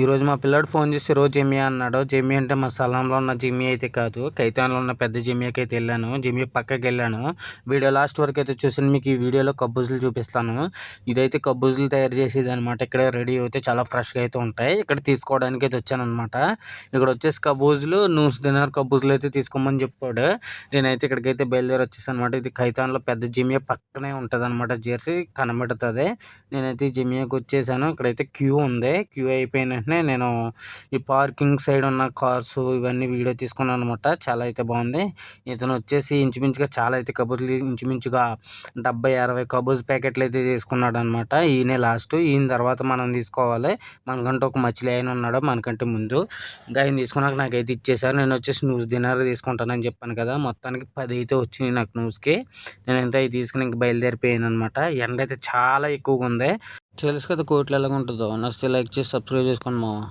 ఈరోజు మా పిల్లాడు ఫోన్ చేసి రోజు జిమ్మి అన్నాడు. జిమ్మి అంటే మా స్థలంలో ఉన్న జిమ్మి అయితే కాదు కైతాన్లో ఉన్న పెద్ద జిమ్మికి అయితే వెళ్ళాను. జిమ్మి పక్కకి వెళ్ళాను. వీడియో లాస్ట్ వరకు అయితే చూసాను మీకు ఈ వీడియోలో కబ్బుజులు చూపిస్తాను. ఇదైతే కబ్బుజులు తయారు చేసేది అనమాట ఇక్కడ రెడీ అయితే చాలా ఫ్రెష్గా అయితే ఉంటాయి. ఇక్కడ తీసుకోవడానికి అయితే వచ్చాను అనమాట ఇక్కడ వచ్చేసి కబ్బుజులు నూస్ దినార్ కబ్బుజులు అయితే తీసుకోమని చెప్పాడు. నేనైతే ఇక్కడికైతే బయలుదేరి వచ్చేసాను అనమాట ఇది కైతాన్లో పెద్ద జిమ్మియా పక్కనే ఉంటుంది అనమాట జెర్సీ కనబడుతుంది. నేనైతే ఈ జిమ్మియాకి వచ్చేసాను. ఇక్కడైతే క్యూ ఉంది. క్యూ అయిపోయిన వెంటనే నేను ఈ పార్కింగ్ సైడ్ ఉన్న కార్స్ ఇవన్నీ వీడియో తీసుకున్నాను అనమాట చాలా అయితే బాగుంది. ఇతను వచ్చేసి ఇంచుమించుగా చాలా అయితే కబుర్లు ఇంచుమించుగా డెబ్బై అరవై కబూజ్ ప్యాకెట్లు అయితే తీసుకున్నాడు అనమాట ఈయనే లాస్ట్. ఈయన తర్వాత మనం తీసుకోవాలి. మనకంటే ఒక మచ్చిలి ఆయన ఉన్నాడు మనకంటే ముందు. ఇంకా ఆయన తీసుకున్నాక నాకైతే ఇచ్చేసారు నేను వచ్చేసి న్యూస్ డిన్నర్ తీసుకుంటానని చెప్పాను కదా. మొత్తానికి పది అయితే వచ్చినాయి నాకు న్యూస్కి. నేను ఎంత అవి తీసుకుని ఇంక బయలుదేరిపోయాను అనమాట ఎండ అయితే చాలా ఎక్కువగా ఉంది. తెలుసు కదా కోట్లు ఎలాగ ఉంటుందో నచ్చితే లైక్ చేసి సబ్స్క్రైబ్ చేసుకోండి మావా.